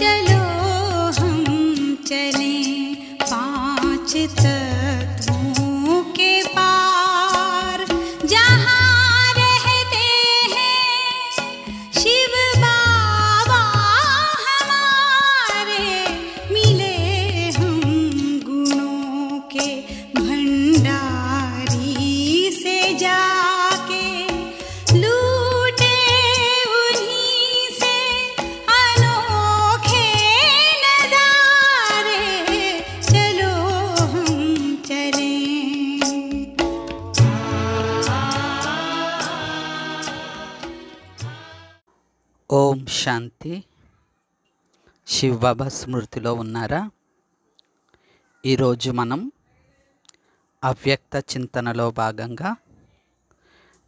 चलो శివబాబా స్మృతిలో ఉన్నారా? ఈరోజు మనం అవ్యక్త చింతనలో భాగంగా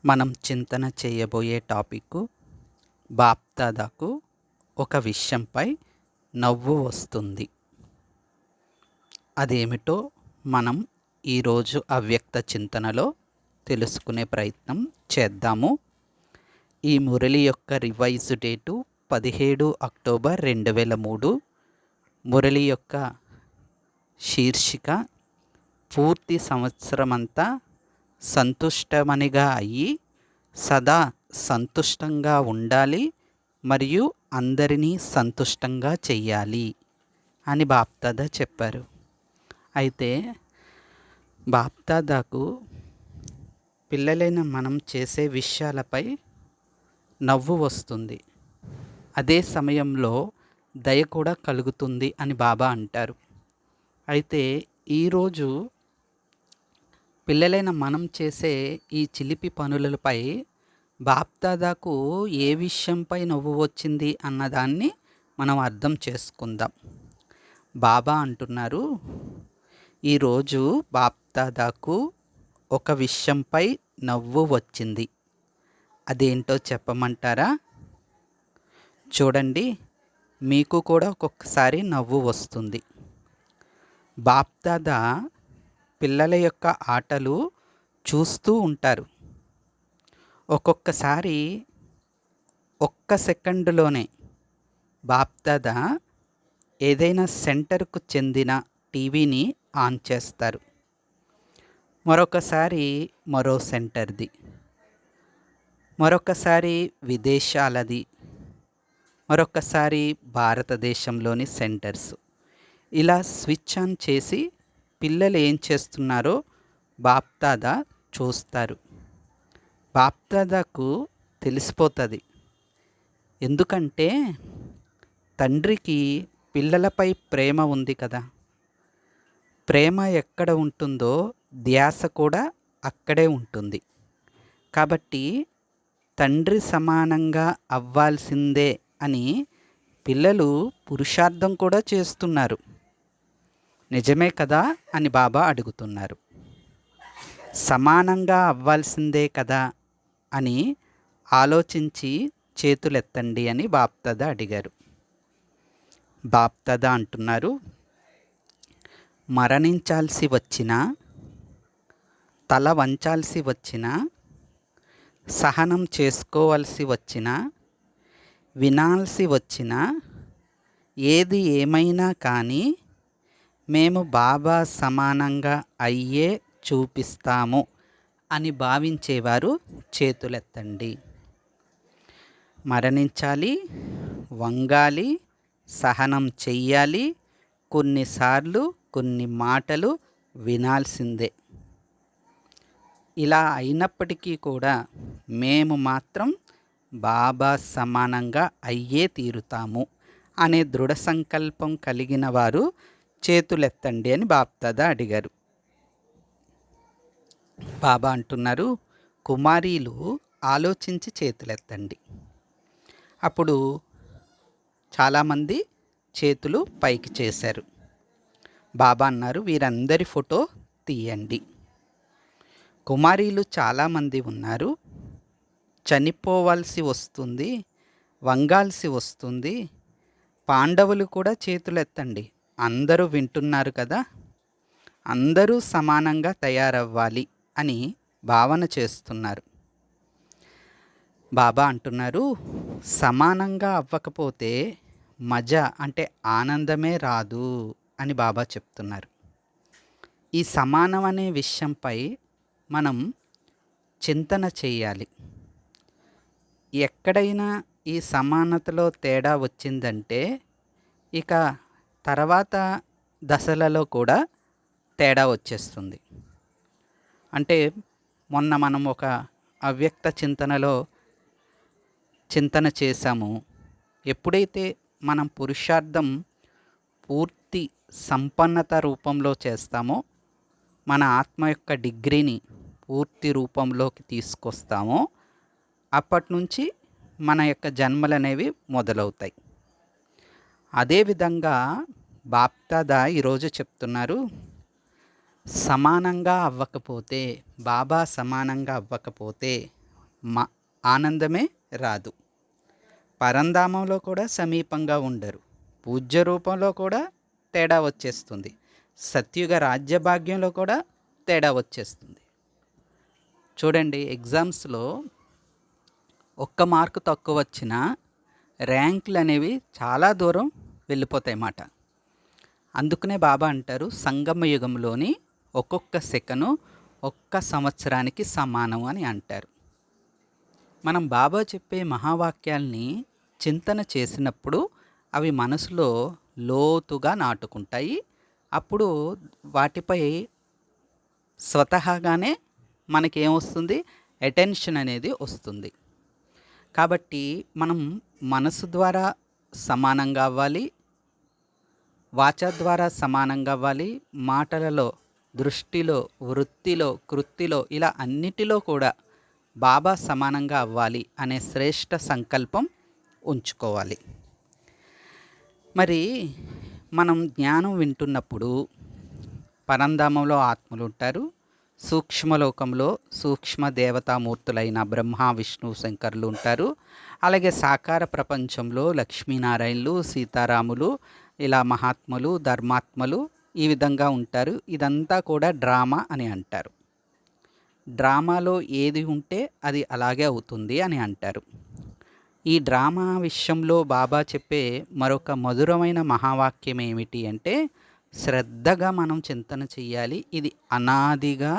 మనం చింతన చేయబోయే టాపిక్ బాప్దాదాకు ఒక విషయంపై నవ్వు వస్తుంది. అదేమిటో మనం ఈరోజు అవ్యక్త చింతనలో తెలుసుకునే ప్రయత్నం చేద్దాము. ఈ మురళి యొక్క రివైజ్ డేటు పదిహేడు అక్టోబర్ రెండు వేల మూడు మురళి యొక్క శీర్షిక పూర్తి సంవత్సరమంతా సంతుష్టమనిగా అయ్యి సదా సంతుష్టంగా ఉండాలి మరియు అందరినీ సంతుష్టంగా చెయ్యాలి అని బాప్దాదా చెప్పారు. అయితే బాప్దాదాకు పిల్లలైన మనం చేసే విషయాలపై నవ్వు వస్తుంది. అదే సమయంలో దయ కూడా కలుగుతుంది అని బాబా అంటారు. అయితే ఈరోజు పిల్లలైన మనం చేసే ఈ చిలిపి పనులపై బాప్దాదాకు ఏ విషయంపై నవ్వు వచ్చింది అన్నదాన్ని మనం అర్థం చేసుకుందాం. బాబా అంటున్నారు ఈరోజు బాప్దాదాకు ఒక విషయంపై నవ్వు వచ్చింది. అదేంటో చెప్పమంటారా? చూడండి మీకు కూడా ఒక్కొక్కసారి నవ్వు వస్తుంది. బాప్దాదా పిల్లల యొక్క ఆటలు చూస్తూ ఉంటారు. ఒక్కొక్కసారి ఒక్క సెకండులోనే బాప్దాదా ఏదైనా సెంటర్కు చెందిన టీవీని ఆన్ చేస్తారు. మరొకసారి మరో సెంటర్ది. మరొకసారి విదేశాలది మరొకసారి భారతదేశంలోని సెంటర్స్. ఇలా స్విచ్ ఆన్ చేసి పిల్లలు ఏం చేస్తున్నారో బాప్తాదా చూస్తారు. బాప్తాదాకు తెలిసిపోతుంది. ఎందుకంటే తండ్రికి పిల్లలపై ప్రేమ ఉంది కదా. ప్రేమ ఎక్కడ ఉంటుందో ధ్యాస కూడా అక్కడే ఉంటుంది. కాబట్టి తండ్రి సమానంగా అవ్వాల్సిందే అని పిల్లలు పురుషార్థం కూడా చేస్తున్నారు. నిజమే కదా? అని బాబా అడుగుతున్నారు. సమానంగా అవ్వాల్సిందే కదా? అని ఆలోచించి చేతులెత్తండి అని బాప్తద అడిగారు. బాప్తద అంటున్నారు మరణించాల్సి వచ్చినా తల వంచాల్సి వచ్చినా సహనం చేసుకోవాల్సి వచ్చినా వినాల్సి వచ్చినా ఏది ఏమైనా కానీ మేము బాబా సమానంగా అయ్యే చూపిస్తాము అని భావించేవారు చేతులెత్తండి. మరణించాలి వంగాలి సహనం చెయ్యాలి కొన్నిసార్లు కొన్ని మాటలు వినాల్సిందే. ఇలా అయినప్పటికీ కూడా మేము మాత్రం బాబా సమానంగా అయ్యే తీరుతాము అనే దృఢ సంకల్పం కలిగిన వారు చేతులెత్తండి అని బాప్దాదా అడిగారు. బాబా అంటున్నారు కుమారీలు ఆలోచించి చేతులెత్తండి. అప్పుడు చాలామంది చేతులు పైకి చేశారు. బాబా అన్నారు వీరందరి ఫోటో తీయండి. కుమారీలు చాలామంది ఉన్నారు చనిపోవాల్సి వస్తుంది వంగాల్సి వస్తుంది. పాండవులు కూడా చేతులెత్తండి. అందరూ వింటున్నారు కదా? అందరూ సమానంగా తయారవ్వాలి అని భావన చేస్తున్నారు. బాబా అంటున్నారు సమానంగా అవ్వకపోతే మజ అంటే ఆనందమే రాదు అని బాబా చెప్తున్నారు. ఈ సమానం అనే విషయంపై మనం చింతన చేయాలి. ఎక్కడైనా ఈ సమానతలో తేడా వచ్చిందంటే ఇక తర్వాత దశలలో కూడా తేడా వచ్చేస్తుంది. అంటే మొన్న మనం ఒక అవ్యక్త చింతనలో చింతన చేశాము. ఎప్పుడైతే మనం పురుషార్థం పూర్తి సంపన్నత రూపంలో చేస్తామో మన ఆత్మ యొక్క డిగ్రీని పూర్తి రూపంలోకి తీసుకొస్తామో అప్పటి నుంచి మన యొక్క జన్మలు అనేవి మొదలవుతాయి అదేవిధంగా బాప్దాదా ఈరోజు చెప్తున్నారు సమానంగా అవ్వకపోతే బాబా సమానంగా అవ్వకపోతే మా ఆనందమే రాదు. పరంధామంలో కూడా సమీపంగా ఉండరు. పూజ్య రూపంలో కూడా తేడా వచ్చేస్తుంది. సత్యుగ రాజ్యభాగ్యంలో కూడా తేడా వచ్చేస్తుంది. చూడండి ఎగ్జామ్స్లో ఒక్క మార్కు తక్కువ వచ్చినా ర్యాంకులు అనేవి చాలా దూరం వెళ్ళిపోతాయి మాట అందుకనే బాబా అంటారు సంగమ యుగంలోని ఒక్కొక్క సెకను ఒక్క సంవత్సరానికి సమానం అని అంటారు. మనం బాబా చెప్పే మహావాక్యాల్ని చింతన చేసినప్పుడు అవి మనసులో లోతుగా నాటుకుంటాయి. అప్పుడు వాటిపై స్వతహాగానే మనకేమొస్తుంది అటెన్షన్ అనేది వస్తుంది. కాబట్టి మనం మనసు ద్వారా సమానంగా అవ్వాలి వాచ ద్వారా సమానంగా అవ్వాలి మాటలలో దృష్టిలో వృత్తిలో కృత్తిలో ఇలా అన్నిటిలో కూడా బాబా సమానంగా అవ్వాలి అనే శ్రేష్ట సంకల్పం ఉంచుకోవాలి. మరి మనం జ్ఞానం వింటున్నప్పుడు పరంధామంలో ఆత్మలు ఉంటారు సూక్ష్మలోకంలో సూక్ష్మ దేవతామూర్తులైన బ్రహ్మ విష్ణు శంకర్లు ఉంటారు. అలాగే సాకార ప్రపంచంలో లక్ష్మీనారాయణలు సీతారాములు ఇలా మహాత్ములు ధర్మాత్మలు ఈ విధంగా ఉంటారు. ఇదంతా కూడా డ్రామా అని అంటారు. డ్రామాలో ఏది ఉంటే అది అలాగే అవుతుంది అని అంటారు. ఈ డ్రామా విషయంలో బాబా చెప్పే మరొక మధురమైన మహావాక్యం ఏమిటి అంటే శ్రద్ధగా మనం చింతన చెయ్యాలి. ఇది అనాదిగా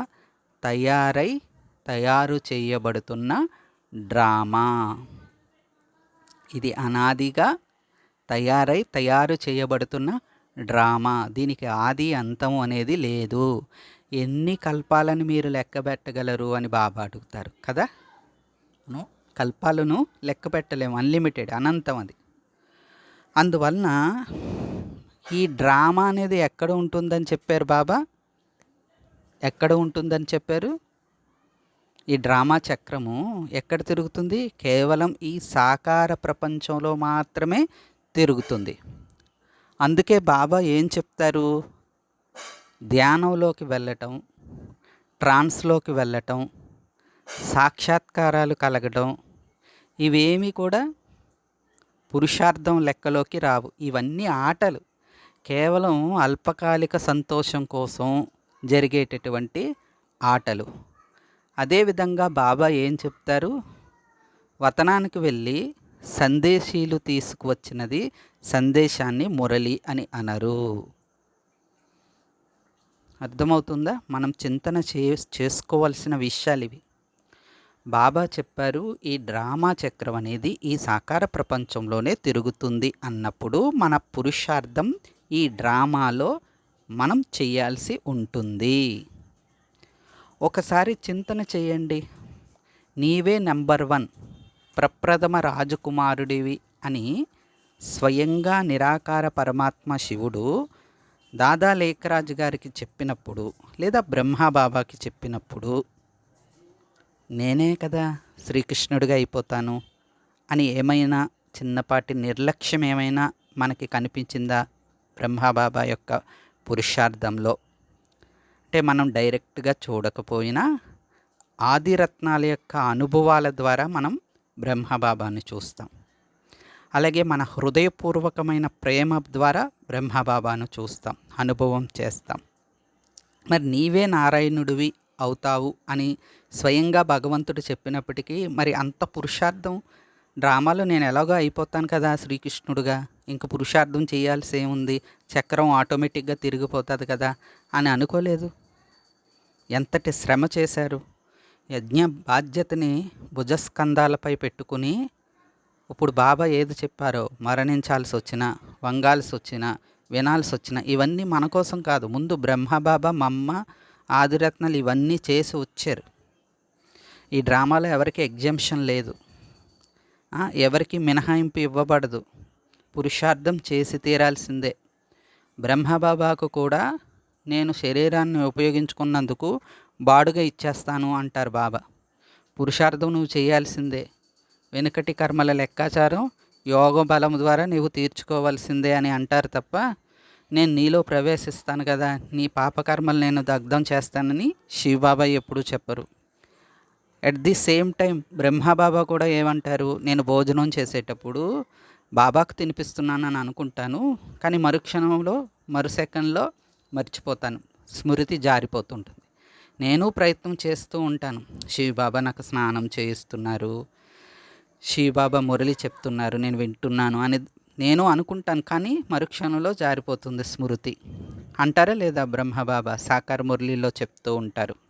తయారై తయారు చేయబడుతున్న డ్రామా. ఇది అనాదిగా తయారై తయారు చేయబడుతున్న డ్రామా. దీనికి ఆది అంతం అనేది లేదు. ఎన్ని కల్పాలను మీరు లెక్కబెట్టగలరు అని బాబా అడుగుతారు కదా? కల్పాలను లెక్క పెట్టలేము అన్లిమిటెడ్ అనంతం అది. అందువలన ఈ డ్రామా అనేది ఎక్కడ ఉంటుందని చెప్పారు బాబా? ఎక్కడ ఉంటుందని చెప్పారు? ఈ డ్రామా చక్రము ఎక్కడ తిరుగుతుంది? కేవలం ఈ సాకార ప్రపంచంలో మాత్రమే తిరుగుతుంది. అందుకే బాబా ఏం చెప్తారు? ధ్యానంలోకి వెళ్ళటం ట్రాన్స్లోకి వెళ్ళటం సాక్షాత్కారాలు కలగటం ఇవేమీ కూడా పురుషార్థం లెక్కలోకి రావు. ఇవన్నీ ఆటలు. కేవలం అల్పకాలిక సంతోషం కోసం జరిగేటటువంటి ఆటలు. అదేవిధంగా బాబా ఏం చెప్తారు? వతనానికి వెళ్ళి సందేశీలు తీసుకువచ్చినది సందేశాన్ని మురళి అని అనరు. అర్థమవుతుందా? మనం చింతన చే చేసుకోవాల్సిన విషయాలు ఇవి. బాబా చెప్పారు ఈ డ్రామా చక్రం అనేది ఈ సాకార ప్రపంచంలోనే తిరుగుతుంది అన్నప్పుడు మన పురుషార్థం ఈ డ్రామాలో మనం చేయాల్సి ఉంటుంది. ఒకసారి చింతన చేయండి. నీవే నెంబర్ వన్ ప్రప్రథమ రాజకుమారుడివి అని స్వయంగా నిరాకార పరమాత్మ శివుడు దాదా లేఖరాజు గారికి చెప్పినప్పుడు లేదా బ్రహ్మబాబాకి చెప్పినప్పుడు నేనే కదా శ్రీకృష్ణుడిగా అయిపోతాను అని ఏమైనా చిన్నపాటి నిర్లక్ష్యం ఏమైనా మనకి కనిపించిందా బ్రహ్మబాబా యొక్క పురుషార్థంలో. అంటే మనం డైరెక్ట్గా చూడకపోయినా ఆదిరత్నాల యొక్క అనుభవాల ద్వారా మనం బ్రహ్మబాబాను చూస్తాం. అలాగే మన హృదయపూర్వకమైన ప్రేమ ద్వారా బ్రహ్మబాబాను చూస్తాం అనుభవం చేస్తాం. మరి నీవే నారాయణుడివి అవుతావు అని స్వయంగా భగవంతుడు చెప్పినప్పటికీ మరి అంత పురుషార్థం డ్రామాలో నేను ఎలాగో అయిపోతాను కదా శ్రీకృష్ణుడుగా. ఇంక పురుషార్థం చేయాల్సి ఏముంది? చక్రం ఆటోమేటిక్గా తిరిగిపోతుంది కదా అని అనుకోలేదు. ఎంతటి శ్రమ చేశారు? యజ్ఞ బాధ్యతని భుజస్కంధాలపై పెట్టుకుని ఇప్పుడు బాబా ఏది చెప్పారో? మరణించాల్సి వచ్చినా వంగాల్సి వచ్చినా వినాల్సి వచ్చినా ఇవన్నీ మన కోసం కాదు. ముందు బ్రహ్మబాబా మమ్మ ఆదిరత్నాలు ఇవన్నీ చేసి వచ్చారు. ఈ డ్రామాలో ఎవరికి ఎగ్జంప్షన్ లేదు. ఎవరికి మినహాయింపు ఇవ్వబడదు. పురుషార్థం చేసి తీరాల్సిందే. బ్రహ్మబాబాకు కూడా నేను శరీరాన్ని ఉపయోగించుకున్నందుకు బాడుగా ఇచ్చేస్తాను అంటారు బాబా. పురుషార్థం నువ్వు చేయాల్సిందే. వెనుకటి కర్మల లెక్కాచారం యోగ బలం ద్వారా నీవు తీర్చుకోవాల్సిందే అని అంటారు తప్ప నేను నీలో ప్రవేశిస్తాను కదా నీ పాపకర్మలు నేను దగ్ధం చేస్తానని శివబాబా ఎప్పుడూ చెప్పరు. At the same time Brahmababa కూడా ఏమంటారు? నేను భోజనం చేసేటప్పుడు బాబాకు తినిపిస్తున్నానని అనుకుంటాను కానీ మరుక్షణంలో మరు సెకండ్లో మర్చిపోతాను. స్మృతి జారిపోతుంటుంది. నేను ప్రయత్నం చేస్తూ ఉంటాను. శివబాబా నాకు స్నానం చేయిస్తున్నారు. శివబాబా మురళి చెప్తున్నారు నేను వింటున్నాను అని నేను అనుకుంటాను కానీ మరుక్షణంలో జారిపోతుంది స్మృతి. అంటారా లేదా బ్రహ్మబాబా సాకార మురళిలో చెప్తూ ఉంటారు.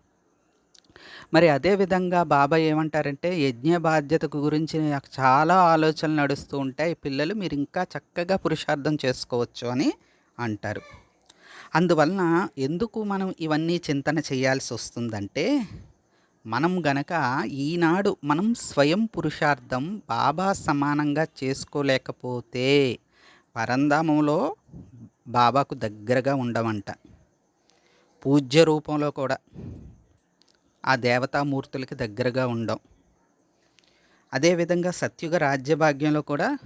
మరి అదే విధంగా బాబా ఏమంటారంటే యజ్ఞ బాధ్యత గురించి నాకు చాలా ఆలోచనలు నడుస్తూ ఉంటాయి. పిల్లలు మీరు ఇంకా చక్కగా పురుషార్థం చేసుకోవచ్చు అని అంటారు. అందువలన ఎందుకు మనం ఇవన్నీ చింతన చేయాల్సి వస్తుందంటే మనం గనక ఈనాడు మనం స్వయం పురుషార్థం బాబా సమానంగా చేసుకోలేకపోతే పరంధామంలో బాబాకు దగ్గరగా ఉండమంట పూజ్య రూపంలో కూడా. ఆ దేవతామూర్తులకి దగ్గరగా ఉండం. అదేవిధంగా సత్యుగ రాజ్యభాగ్యంలో కూడా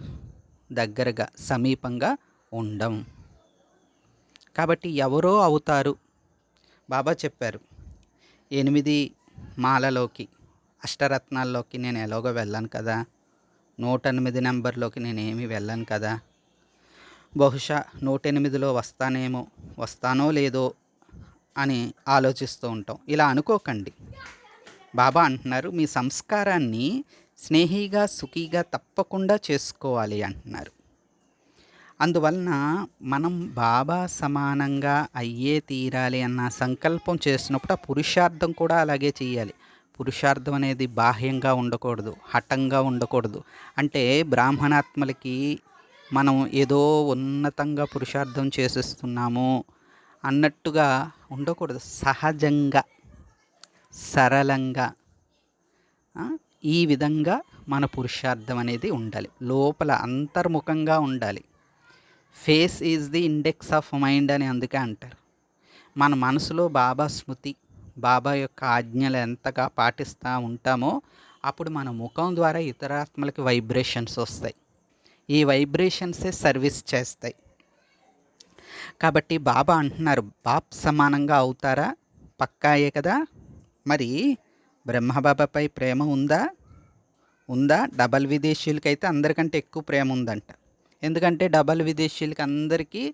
దగ్గరగా సమీపంగా ఉండం. కాబట్టి ఎవరో అవుతారు. బాబా చెప్పారు ఎనిమిది మాలలోకి అష్టరత్నాల్లోకి నేను ఎలాగో వెళ్ళాను కదా. నూట ఎనిమిది నెంబర్లోకి నేను ఏమీ వెళ్ళాను కదా. బహుశా నూట ఎనిమిదిలో వస్తానేమో వస్తానో లేదో అని ఆలోచిస్తూ ఉంటాం. ఇలా అనుకోకండి. బాబా అంటున్నారు మీ సంస్కారాన్ని స్నేహిగా సుఖీగా తప్పకుండా చేసుకోవాలి అంటున్నారు. అందువలన మనం బాబా సమానంగా అయ్యే తీరాలి అన్న సంకల్పం చేసినప్పుడు ఆ పురుషార్థం కూడా అలాగే చేయాలి. పురుషార్థం అనేది బాహ్యంగా ఉండకూడదు హఠంగా ఉండకూడదు. అంటే బ్రాహ్మణాత్మలకి మనం ఏదో ఉన్నతంగా పురుషార్థం చేసేస్తున్నాము అన్నట్టుగా ఉండకూడదు. సహజంగా సరళంగా ఈ విధంగా మన పురుషార్థం అనేది ఉండాలి. లోపల అంతర్ముఖంగా ఉండాలి. Face is the index of mind అని అందుకే అంటారు. మన మనసులో బాబా స్మృతి బాబా యొక్క ఆజ్ఞలు ఎంతగా పాటిస్తూ ఉంటామో అప్పుడు మన ముఖం ద్వారా ఇతరాత్మలకి వైబ్రేషన్స్ వస్తాయి. ఈ వైబ్రేషన్సే సర్వీస్ చేస్తాయి. కాబట్టి బాబా అంటున్నారు బాప్ సమానంగా అవుతారా? పక్కాయే కదా? మరి బ్రహ్మబాబాపై ప్రేమ ఉందా? ఉందా? డబల్ విదేశీయులకైతే అందరికంటే ఎక్కువ ప్రేమ ఉందంట. ఎందుకంటే డబల్ విదేశీయులకి అందరికీ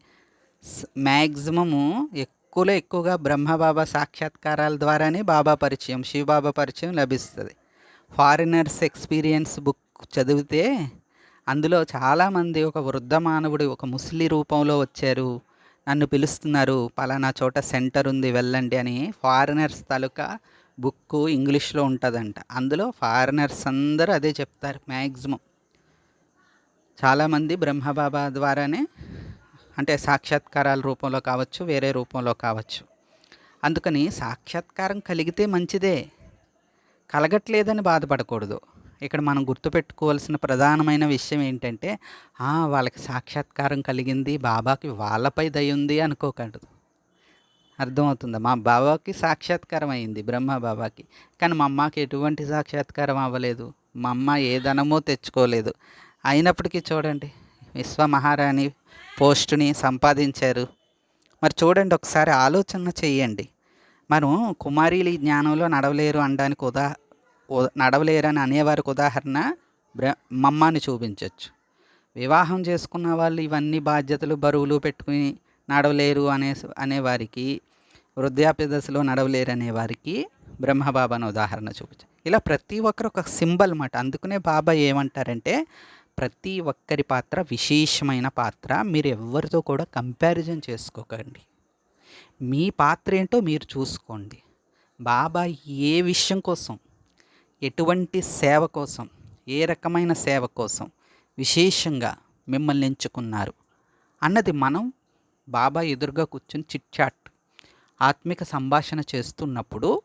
మ్యాక్సిమము ఎక్కువలో ఎక్కువగా బ్రహ్మబాబా సాక్షాత్కారాల ద్వారానే బాబా పరిచయం శివబాబా పరిచయం లభిస్తుంది. ఫారినర్స్ ఎక్స్పీరియన్స్ బుక్ చదివితే అందులో చాలామంది ఒక వృద్ధ మానవుడు ఒక ముస్లి రూపంలో వచ్చారు. నన్ను పిలుస్తున్నారు పలానా చోట సెంటర్ ఉంది వెళ్ళండి అని ఫారినర్స్ తాలూకా బుక్ ఇంగ్లీష్లో ఉంటుందంట. అందులో ఫారినర్స్ అందరూ అదే చెప్తారు మ్యాక్సిమం చాలామంది బ్రహ్మబాబా ద్వారానే అంటే సాక్షాత్కారాల రూపంలో కావచ్చు వేరే రూపంలో కావచ్చు. అందుకని సాక్షాత్కారం కలిగితే మంచిదే. కలగట్లేదని బాధపడకూడదు. ఇక్కడ మనం గుర్తుపెట్టుకోవాల్సిన ప్రధానమైన విషయం ఏంటంటే వాళ్ళకి సాక్షాత్కారం కలిగింది బాబాకి వాళ్ళపై దయ ఉంది అనుకోకూడదు అర్థమవుతుందా? మా బాబాకి సాక్షాత్కారం అయింది బ్రహ్మ బాబాకి. కానీ మా అమ్మకి ఎటువంటి సాక్షాత్కారం అవ్వలేదు. మా అమ్మ ఏ ధనమో తెచ్చుకోలేదు. అయినప్పటికీ చూడండి విశ్వ మహారాణి పోస్టుని సంపాదించారు. మరి చూడండి ఒకసారి ఆలోచన చెయ్యండి మనం కుమారీలు ఈ జ్ఞానంలో నడవలేరు అనడానికి ఉదా నడవలేరని నడవలేరు అని అనేవారికి ఉదాహరణ బ్ర మమ్మాని చూపించవచ్చు వివాహం చేసుకున్న వాళ్ళు ఇవన్నీ బాధ్యతలు బరువులు పెట్టుకుని నడవలేరు అనే అనేవారికి వృద్ధాప్య దశలో నడవలేరు అనేవారికి బ్రహ్మబాబాను ఉదాహరణ చూపించు ఇలా ప్రతి ఒక్కరు ఒక సింబల్ అన్నమాట అందుకనే బాబా ఏమంటారంటే ప్రతి ఒక్కరి పాత్ర విశేషమైన పాత్ర మీరు ఎవరితో కూడా కంపారిజన్ చేసుకోకండి. మీ పాత్ర ఏంటో మీరు చూసుకోండి. బాబా ఏ విషయం కోసం ఎటువంటి సేవ కోసం ఏ రకమైన సేవ కోసం విశేషంగా మిమ్మల్ని ఎంచుకున్నారు? అన్నది మనం బాబా ఎదురుగా కూర్చుని చిట్ చాట్ ఆత్మిక సంభాషణ చేస్తున్నప్పుడు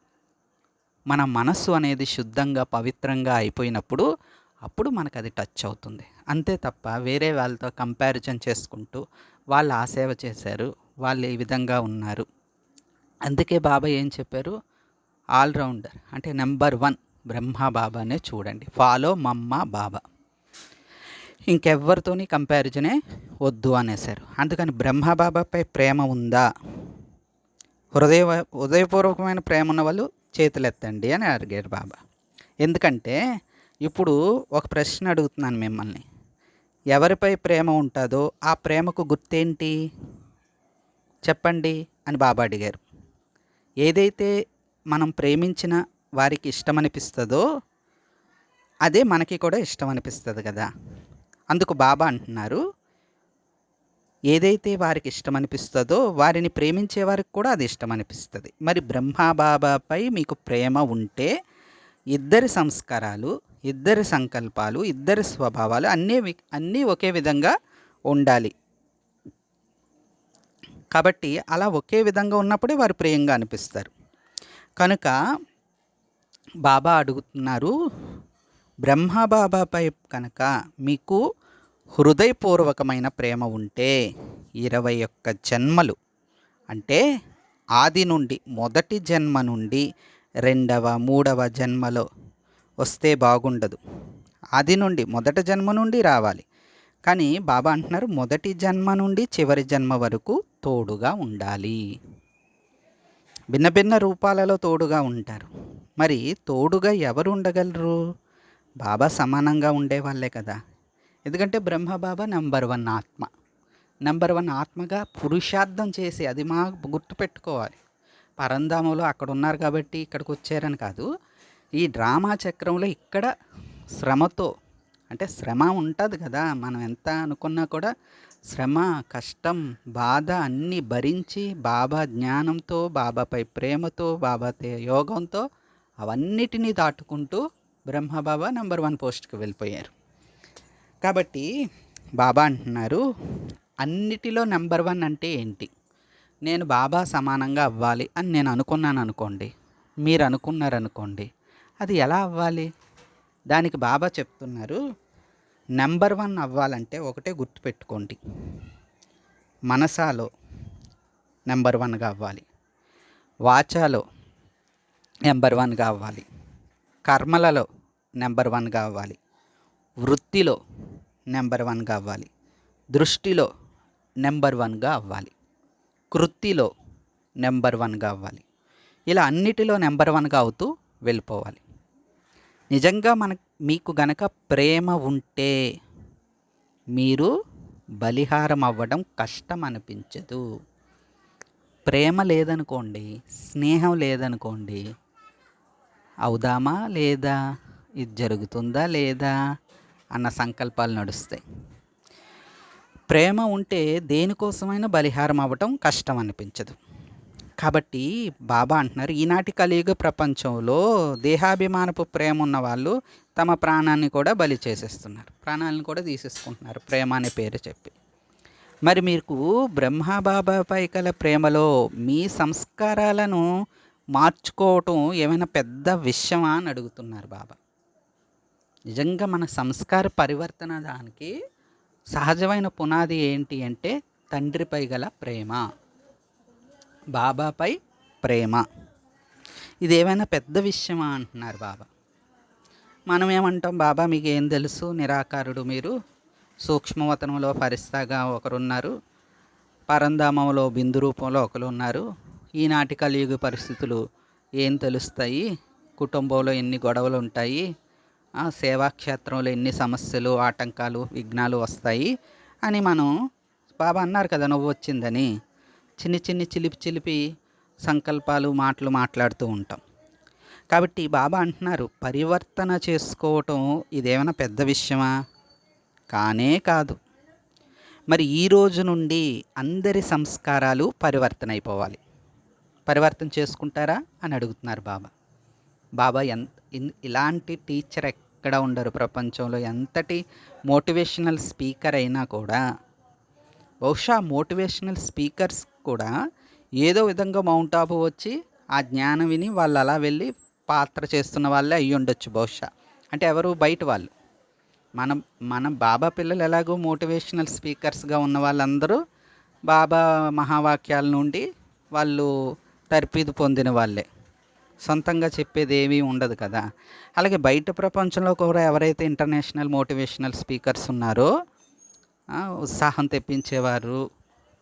మన మనస్సు అనేది శుద్ధంగా పవిత్రంగా అయిపోయినప్పుడు అప్పుడు మనకు అది టచ్ అవుతుంది. అంతే తప్ప వేరే వాళ్ళతో కంపారిజన్ చేసుకుంటూ వాళ్ళు ఆ సేవ చేశారు వాళ్ళు ఈ విధంగా ఉన్నారు. అందుకే బాబా ఏం చెప్పారు? ఆల్రౌండర్ అంటే నెంబర్ వన్ బ్రహ్మ బాబానే చూడండి. ఫాలో మమ్మ బాబా. ఇంకెవ్వరితోని కంపారిజనే వద్దు అనేసారు అందుకని బ్రహ్మ బాబాపై ప్రేమ ఉందా? హృదయ హృదయపూర్వకమైన ప్రేమ ఉన్న వాళ్ళు చేతులెత్తండి అని అడిగారు బాబా. ఎందుకంటే ఇప్పుడు ఒక ప్రశ్న అడుగుతున్నాను మిమ్మల్ని. ఎవరిపై ప్రేమ ఉంటుందో ఆ ప్రేమకు గుర్తేంటి? చెప్పండి అని బాబా అడిగారు. ఏదైతే మనం ప్రేమించిన వారికి ఇష్టం అనిపిస్తుందో అదే మనకి కూడా ఇష్టం అనిపిస్తుంది కదా. అందుకు బాబా అంటున్నారు ఏదైతే వారికి ఇష్టం అనిపిస్తుందో వారిని ప్రేమించే వారికి కూడా అది ఇష్టం అనిపిస్తుంది మరి బ్రహ్మ బాబాపై మీకు ప్రేమ ఉంటే ఇద్దరి సంస్కారాలు ఇద్దరి సంకల్పాలు ఇద్దరి స్వభావాలు అన్నీ అన్నీ ఒకే విధంగా ఉండాలి. కాబట్టి అలా ఒకే విధంగా ఉన్నప్పుడే వారు ప్రియంగా అనిపిస్తారు. కనుక బాబా అడుగుతున్నారు బ్రహ్మ బాబాపై కనుక మీకు హృదయపూర్వకమైన ప్రేమ ఉంటే ఇరవై ఒక్క జన్మలు అంటే ఆది నుండి మొదటి జన్మ నుండి రెండవ మూడవ జన్మలో వస్తే బాగుండదు. ఆది నుండి మొదటి జన్మ నుండి రావాలి. కానీ బాబా అంటున్నారు మొదటి జన్మ నుండి చివరి జన్మ వరకు తోడుగా ఉండాలి. భిన్న భిన్న రూపాలలో తోడుగా ఉంటారు. మరి తోడుగా ఎవరు ఉండగలరు బాబా సమానంగా ఉండేవాళ్ళే కదా. ఎందుకంటే బ్రహ్మ బాబా నంబర్ వన్ ఆత్మ. నంబర్ వన్ ఆత్మగా పురుషార్థం చేసి అది మా గుర్తుపెట్టుకోవాలి పరంధాములు అక్కడ ఉన్నారు కాబట్టి ఇక్కడికి వచ్చారని కాదు. ఈ డ్రామా చక్రంలో ఇక్కడ శ్రమతో అంటే శ్రమ ఉంటుంది కదా మనం ఎంత అనుకున్నా కూడా శ్రమ కష్టం బాధ అన్నీ భరించి బాబా జ్ఞానంతో బాబాపై ప్రేమతో బాబా తే- యోగంతో అవన్నిటినీ దాటుకుంటూ బ్రహ్మబాబా నెంబర్ వన్ పోస్ట్కి వెళ్ళిపోయారు. కాబట్టి బాబా అంటున్నారు అన్నిటిలో నెంబర్ వన్ అంటే ఏంటి? నేను బాబా సమానంగా అవ్వాలి అని నేను అనుకున్నాను అనుకోండి మీరు అనుకున్నారనుకోండి అది ఎలా అవ్వాలి? దానికి బాబా చెప్తున్నారు నెంబర్ వన్ అవ్వాలంటే ఒకటే గుర్తుపెట్టుకోండి మనసాలో నెంబర్ వన్గా అవ్వాలి వాచాలో నెంబర్ వన్గా అవ్వాలి కర్మలలో నెంబర్ వన్గా అవ్వాలి వృత్తిలో నెంబర్ వన్గా అవ్వాలి దృష్టిలో నెంబర్ వన్గా అవ్వాలి కృత్తిలో నెంబర్ వన్గా అవ్వాలి ఇలా అన్నిటిలో నెంబర్ వన్గా అవుతూ వెళ్ళిపోవాలి. నిజంగా మన మీకు గనక ప్రేమ ఉంటే మీరు బలిహారం అవ్వడం కష్టం అనిపించదు. ప్రేమ లేదనుకోండి స్నేహం లేదనుకోండి అవుదామా లేదా? ఇది జరుగుతుందా లేదా? అన్న సంకల్పాలు నడుస్తాయి. ప్రేమ ఉంటే దేనికోసమైనా బలిహారం అవ్వటం కష్టం అనిపించదు. కాబట్టి బాబా అంటున్నారు ఈనాటి కలియుగ ప్రపంచంలో దేహాభిమానపు ప్రేమ ఉన్న వాళ్ళు తమ ప్రాణాన్ని కూడా బలి చేసేస్తున్నారు. ప్రాణాలను కూడా తీసేసుకుంటున్నారు ప్రేమ అనే పేరు చెప్పి. మరి మీకు బ్రహ్మ బాబాపై గల ప్రేమలో మీ సంస్కారాలను మార్చుకోవటం ఏమైనా పెద్ద విషయమా అని అడుగుతున్నారు బాబా. నిజంగా మన సంస్కార పరివర్తన దానికి సహజమైన పునాది ఏంటి అంటే తండ్రిపై గల ప్రేమ బాబాపై ప్రేమ. ఇది ఏమైనా పెద్ద విషయమా అంటున్నారు బాబా. మనం ఏమంటాం బాబా మీకు ఏం తెలుసు? నిరాకారుడు మీరు. సూక్ష్మవతనంలో ఫరిస్తాగా ఒకరున్నారు. పరంధామంలో బిందు రూపంలో ఒకరు ఉన్నారు ఈనాటి కలియుగ పరిస్థితులు ఏం తెలుస్తాయి? కుటుంబంలో ఎన్ని గొడవలు ఉంటాయి సేవాక్షేత్రంలో ఎన్ని సమస్యలు ఆటంకాలు విఘ్నాలు వస్తాయి? అని మనం బాబా అన్నారు కదా నువ్వు వచ్చిందని. చిన్ని చిన్ని చిలిపి చిలిపి సంకల్పాలు మాటలు మాట్లాడుతూ ఉంటాం. కాబట్టి బాబా అంటున్నారు పరివర్తన చేసుకోవటం ఇదేమైనా పెద్ద విషయమా? కానే కాదు. మరి ఈ రోజు నుండి అందరి సంస్కారాలు పరివర్తన అయిపోవాలి పరివర్తన చేసుకుంటారా అని అడుగుతున్నారు బాబా. బాబా ఎంత ఇలాంటి టీచర్ ఎక్కడ ఉండరు ప్రపంచంలో. ఎంతటి మోటివేషనల్ స్పీకర్ అయినా కూడా బహుశా మోటివేషనల్ స్పీకర్స్ కూడా ఏదో విధంగా మౌంట్ ఆబు వచ్చి ఆ జ్ఞానం విని వాళ్ళు అలా వెళ్ళి పాత్ర చేస్తున్న వాళ్ళే అయ్యి ఉండొచ్చు బహుశా. అంటే ఎవరు? బయట వాళ్ళు. మనం మన బాబా పిల్లలు ఎలాగో మోటివేషనల్ స్పీకర్స్గా ఉన్న వాళ్ళందరూ బాబా మహావాక్యాల నుండి వాళ్ళు తర్పీదు పొందిన వాళ్ళే. సొంతంగా చెప్పేది ఏమీ ఉండదు కదా. అలాగే బయట ప్రపంచంలో కూడా ఎవరైతే ఇంటర్నేషనల్ మోటివేషనల్ స్పీకర్స్ ఉన్నారో ఉత్సాహం తెప్పించేవారు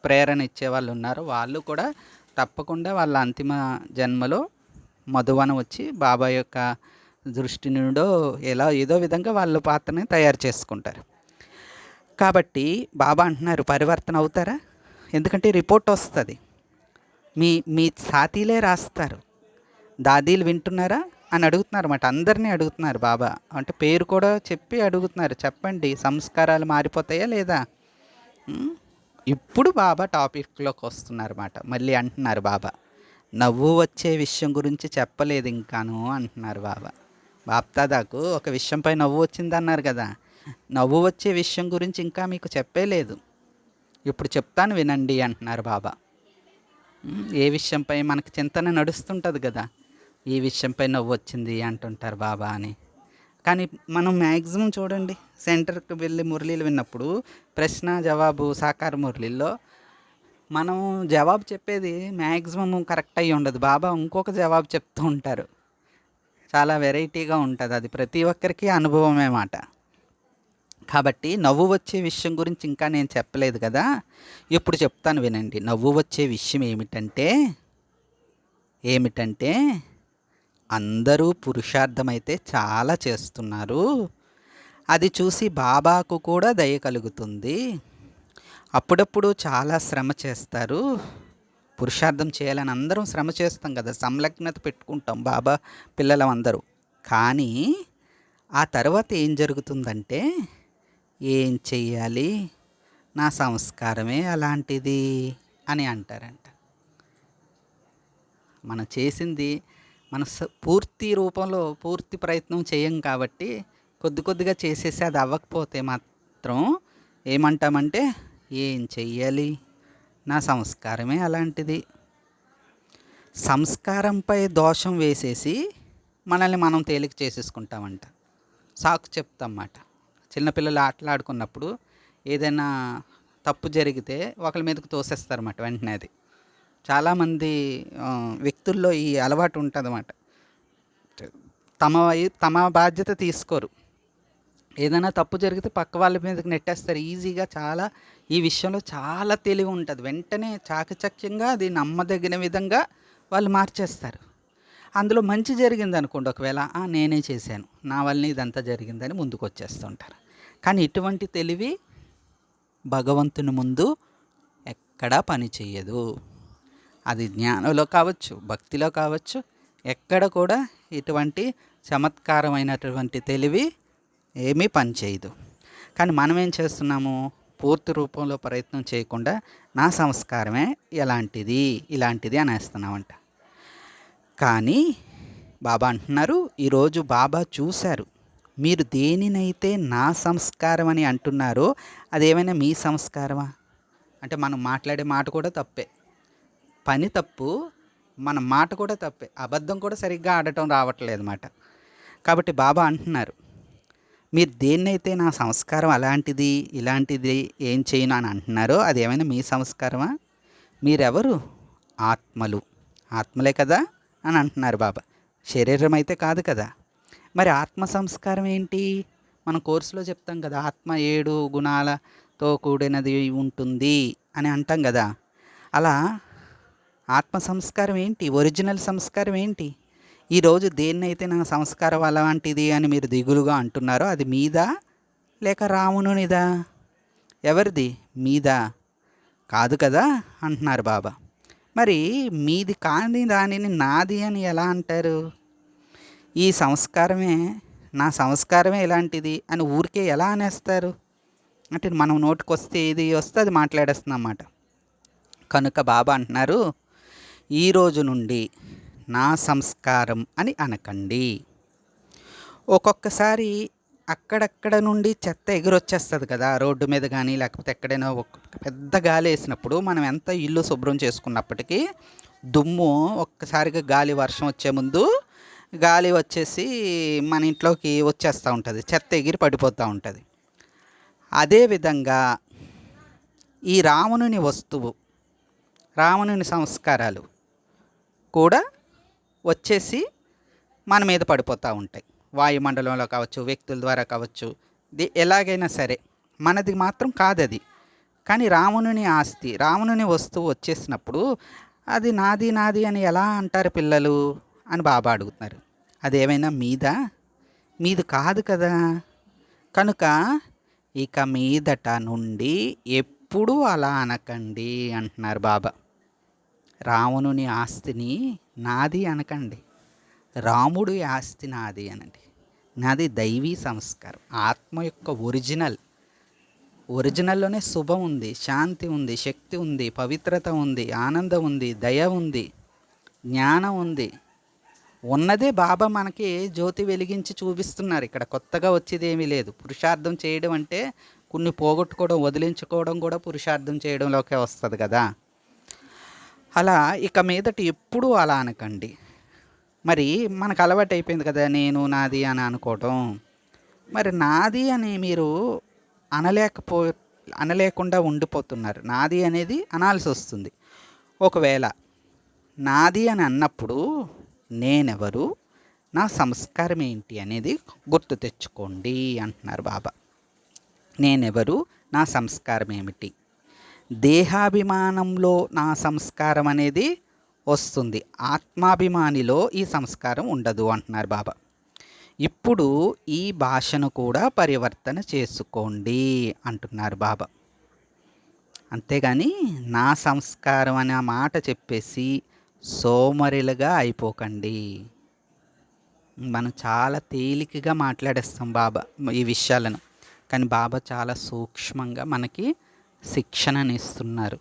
ప్రేరణ ఇచ్చేవాళ్ళు ఉన్నారు వాళ్ళు కూడా తప్పకుండా వాళ్ళ అంతిమ జన్మలో మధువన వచ్చి బాబా యొక్క దృష్టి నుండో ఎలా ఏదో విధంగా వాళ్ళ పాత్రని తయారు చేసుకుంటారు. కాబట్టి బాబా అంటున్నారు పరివర్తన అవుతారా? ఎందుకంటే రిపోర్ట్ వస్తుంది. మీ మీ సాతీలే రాస్తారు. దాదీలు వింటున్నారా? అని అడుగుతున్నారు అన్నమాట అందరినీ అడుగుతున్నారు బాబా. అంటే పేరు కూడా చెప్పి అడుగుతున్నారు. చెప్పండి సంస్కారాలు మారిపోతాయా లేదా? ఇప్పుడు బాబా టాపిక్లోకి వస్తున్నారు అన్నమాట మళ్ళీ అంటున్నారు బాబా. నవ్వు వచ్చే విషయం గురించి చెప్పలేదు ఇంకాను అంటున్నారు బాబా. బాప్తాదాకు ఒక విషయంపై నవ్వు వచ్చింది అన్నారు కదా. నవ్వు వచ్చే విషయం గురించి ఇంకా మీకు చెప్పేలేదు ఇప్పుడు చెప్తాను వినండి అంటున్నారు బాబా. ఏ విషయంపై మనకి చింతన నడుస్తుంటుంది కదా? ఈ విషయంపై నవ్వు వచ్చింది అంటుంటారు బాబా అని. కానీ మనం మ్యాక్సిమం చూడండి సెంటర్కి వెళ్ళి మురళీలు విన్నప్పుడు ప్రశ్న జవాబు సాకార మురళీల్లో మనం జవాబు చెప్పేది మ్యాక్సిమం కరెక్ట్ అయ్యి ఉండదు. బాబా ఇంకొక జవాబు చెప్తూ ఉంటారు. చాలా వెరైటీగా ఉంటుంది. అది ప్రతి ఒక్కరికి అనుభవమే మాట. కాబట్టి నవ్వు వచ్చే విషయం గురించి ఇంకా నేను చెప్పలేదు కదా. ఇప్పుడు చెప్తాను వినండి. నవ్వు వచ్చే విషయం ఏమిటంటే ఏమిటంటే అందరూ పురుషార్థమైతే చాలా చేస్తున్నారు. అది చూసి బాబాకు కూడా దయ కలుగుతుంది. అప్పుడప్పుడు చాలా శ్రమ చేస్తారు. పురుషార్థం చేయాలని అందరం శ్రమ చేస్తాం కదా. సంలగ్నత పెట్టుకుంటాం బాబా పిల్లలం అందరూ. కానీ ఆ తర్వాత ఏం జరుగుతుందంటే ఏం చెయ్యాలి? నా సంస్కారమే అలాంటిది అని అంటారంట. మనం చేసింది మన పూర్తి రూపంలో పూర్తి ప్రయత్నం చేయం కాబట్టి కొద్ది కొద్దిగా చేసేసి అది అవ్వకపోతే మాత్రం ఏమంటామంటే ఏం చెయ్యాలి? నా సంస్కారమే అలాంటిది. సంస్కారంపై దోషం వేసేసి మనల్ని మనం తేలిక చేసేసుకుంటామంట. సాకు చెప్తామన్నమాట చిన్నపిల్లలు ఆటలాడుకున్నప్పుడు ఏదైనా తప్పు జరిగితే ఒకరి మీదకి తోసేస్తారన్నమాట వెంటనే అది. చాలామంది వ్యక్తుల్లో ఈ అలవాటు ఉంటుందన్నమాట. తమ తమ బాధ్యత తీసుకోరు. ఏదైనా తప్పు జరిగితే పక్క వాళ్ళ మీదకి నెట్టేస్తారు. ఈజీగా చాలా ఈ విషయంలో చాలా తెలివి ఉంటుంది. వెంటనే చాకచక్యంగా అది నమ్మదగిన విధంగా వాళ్ళు మార్చేస్తారు. అందులో మంచి జరిగింది అనుకోండి ఒకవేళ నేనే చేశాను నా వల్ల ఇదంతా జరిగిందని ముందుకు వచ్చేస్తుంటారు కానీ ఇటువంటి తెలివి భగవంతుని ముందు ఎక్కడా పని చేయదు అది జ్ఞానంలో కావచ్చు భక్తిలో కావచ్చు ఎక్కడ కూడా ఇటువంటి చమత్కారమైనటువంటి తెలివి ఏమీ పనిచేయదు కానీ మనం ఏం చేస్తున్నాము? పూర్తి రూపంలో ప్రయత్నం చేయకుండా నా సంస్కారమే ఎలాంటిది ఇలాంటిది అనేస్తున్నామంట. కానీ బాబా అంటున్నారు ఈరోజు బాబా చూశారు. మీరు దేనినైతే నా సంస్కారం అని అంటున్నారో అదేమైనా మీ సంస్కారమా? అంటే మనం మాట్లాడే మాట కూడా తప్పే. పని తప్పు మన మాట కూడా తప్పే. అబద్ధం కూడా సరిగ్గా ఆడటం రావట్లేదు అన్నమాట కాబట్టి బాబా అంటున్నారు మీరు దేన్నైతే నా సంస్కారం అలాంటిది ఇలాంటిది ఏం చేయను అని అంటున్నారో అది ఏమైనా మీ సంస్కారమా? మీరెవరు? ఆత్మలు. ఆత్మలే కదా? అని అంటున్నారు బాబా. శరీరం అయితే కాదు కదా. మరి ఆత్మ సంస్కారం ఏంటి? మన కోర్సులో చెప్తాం కదా ఆత్మ ఏడు గుణాలతో కూడినది ఉంటుంది అని అంటాం కదా. అలా ఆత్మ సంస్కారం ఏంటి? ఒరిజినల్ సంస్కారం ఏంటి? ఈరోజు దేన్నైతే నా సంస్కారం అలాంటిది అని మీరు దిగులుగా అంటున్నారో అది మీదా లేక రామునునిదా ఎవరిది? మీదా? కాదు కదా అంటున్నారు బాబా. మరి మీది కాని దానిని నాది అని ఎలా అంటారు? ఈ సంస్కారమే నా సంస్కారమే ఇలాంటిది అని ఊరికే ఎలా అనేస్తారు? అంటే మనం నోటికొస్తే ఏది వస్తే అది మాట్లాడేస్తున్నమాట కనుక బాబా అంటున్నారు ఈ రోజు నుండి నా సంస్కారం అని అనకండి. ఒక్కొక్కసారి అక్కడక్కడ నుండి చెత్త ఎగురొచ్చేస్తుంది కదా రోడ్డు మీద కానీ లేకపోతే ఎక్కడైనా ఒక పెద్ద గాలి వేసినప్పుడు మనం ఎంత ఇల్లు శుభ్రం చేసుకున్నప్పటికీ దుమ్ము ఒక్కసారిగా గాలి వర్షం వచ్చే ముందు గాలి వచ్చేసి మన ఇంట్లోకి వచ్చేస్తూ ఉంటుంది చెత్త ఎగిరి పడిపోతూ ఉంటుంది. అదేవిధంగా ఈ రావణుని వస్తువు రావణుని సంస్కారాలు కూడా వచ్చేసి మన మీద పడిపోతూ ఉంటాయి. వాయుమండలంలో కావచ్చు వ్యక్తుల ద్వారా కావచ్చు ఎలాగైనా సరే మనది మాత్రం కాదది. కానీ రావణుని ఆస్తి రావణుని వస్తువు వచ్చేసినప్పుడు అది నాది నాది అని ఎలా అంటారు పిల్లలు అని బాబా అడుగుతున్నారు. అదేమైనా మీదా? మీది కాదు కదా. కనుక ఇక మీదట నుండి ఎప్పుడూ అలా అనకండి అంటున్నారు బాబా. రావణుని ఆస్తిని నాది అనకండి. రాముడి ఆస్తి నాది అనండి. నాది దైవీ సంస్కారం. ఆత్మ యొక్క ఒరిజినల్. ఒరిజినల్లోనే శుభం ఉంది శాంతి ఉంది శక్తి ఉంది పవిత్రత ఉంది ఆనందం ఉంది దయ ఉంది జ్ఞానం ఉంది. ఉన్నదే బాబా మనకి జ్యోతి వెలిగించి చూపిస్తున్నారు. ఇక్కడ కొత్తగా వచ్చేది ఏమీ లేదు. పురుషార్థం చేయడం అంటే కొన్ని పోగొట్టుకోవడం వదిలించుకోవడం కూడా పురుషార్థం చేయడంలోకే వస్తుంది కదా. అలా ఇక మీదట ఎప్పుడూ అలా అనకండి. మరి మనకు అలవాటు అయిపోయింది కదా నేను నాది అని అనుకోవటం. మరి నాది అని మీరు అనలేకపో అనలేకుండా ఉండిపోతున్నారు. నాది అనేది అనాల్సి వస్తుంది. ఒకవేళ నాది అని అన్నప్పుడు నేనెవరు? నా సంస్కారం ఏంటి అనేది గుర్తు తెచ్చుకోండి అంటున్నారు బాబా. నేనెవరు? నా సంస్కారం ఏమిటి? దేహాభిమానంలో నా సంస్కారం అనేది వస్తుంది. ఆత్మాభిమానిలో ఈ సంస్కారం ఉండదు అంటున్నారు బాబా. ఇప్పుడు ఈ భాషను కూడా పరివర్తన చేసుకోండి అంటున్నారు బాబా. అంతేగాని నా సంస్కారం అనే మాట చెప్పేసి సోమరిలుగా అయిపోకండి. మనం చాలా తేలికగా మాట్లాడేస్తాం బాబా ఈ విషయాలను. కానీ బాబా చాలా సూక్ష్మంగా మనకి శిక్షణనిస్తున్నారు.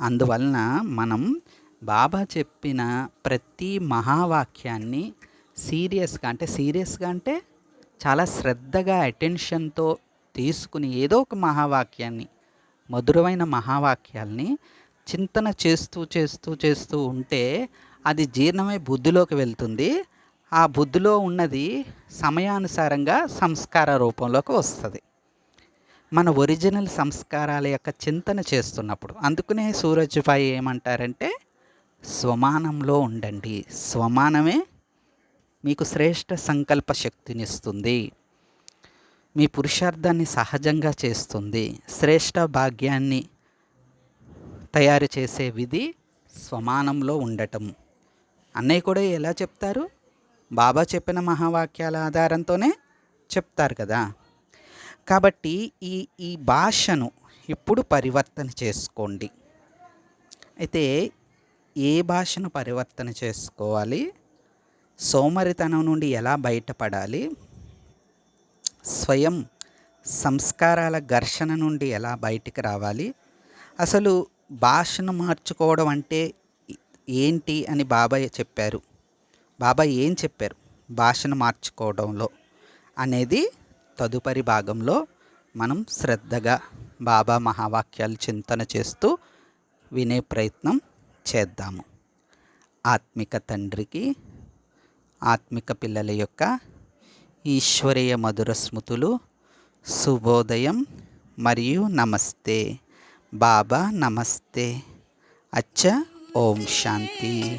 అందువలన మనం బాబా చెప్పిన ప్రతి మహావాక్యాన్ని సీరియస్గా అంటే సీరియస్గా అంటే చాలా శ్రద్ధగా అటెన్షన్తో తీసుకుని ఏదో ఒక మహావాక్యాన్ని మధురమైన మహావాక్యాల్ని చింతన చేస్తూ చేస్తూ చేస్తూ ఉంటే అది జీర్ణమై బుద్ధిలోకి వెళ్తుంది. ఆ బుద్ధిలో ఉన్నది సమయానుసారంగా సంస్కార రూపంలోకి వస్తుంది. మన ఒరిజినల్ సంస్కారాల యొక్క చింతన చేస్తున్నప్పుడు అందుకనే సూరజ్భాయ్ ఏమంటారంటే స్వమానంలో ఉండండి. స్వమానమే మీకు శ్రేష్ఠ సంకల్ప శక్తినిస్తుంది. మీ పురుషార్థాన్ని సహజంగా చేస్తుంది. శ్రేష్ఠ భాగ్యాన్ని తయారు చేసే విధి స్వమానంలో ఉండటం. అన్నయ్య కూడా ఎలా చెప్తారు? బాబా చెప్పిన మహావాక్యాల ఆధారంతోనే చెప్తారు కదా. కాబట్టి ఈ ఈ భాషను ఇప్పుడు పరివర్తన చేసుకోండి. అయితే ఏ భాషను పరివర్తన చేసుకోవాలి? సోమరితనం నుండి ఎలా బయటపడాలి? స్వయం సంస్కారాల ఘర్షణ నుండి ఎలా బయటికి రావాలి? అసలు భాషను మార్చుకోవడం అంటే ఏంటి అని బాబాయ్ చెప్పారు. బాబాయ్ ఏం చెప్పారు? భాషను మార్చుకోవడంలో అనేది తదుపరి భాగంలో మనం శ్రద్ధగా బాబా మహావాక్యాలు చింతన చేస్తూ వినే ప్రయత్నం చేద్దాము. ఆత్మిక తండ్రికి ఆత్మిక పిల్లల యొక్క ఈశ్వరీయ మధుర స్మృతులు శుభోదయం మరియు నమస్తే. బాబా నమస్తే. అచ్చ ఓం శాంతి.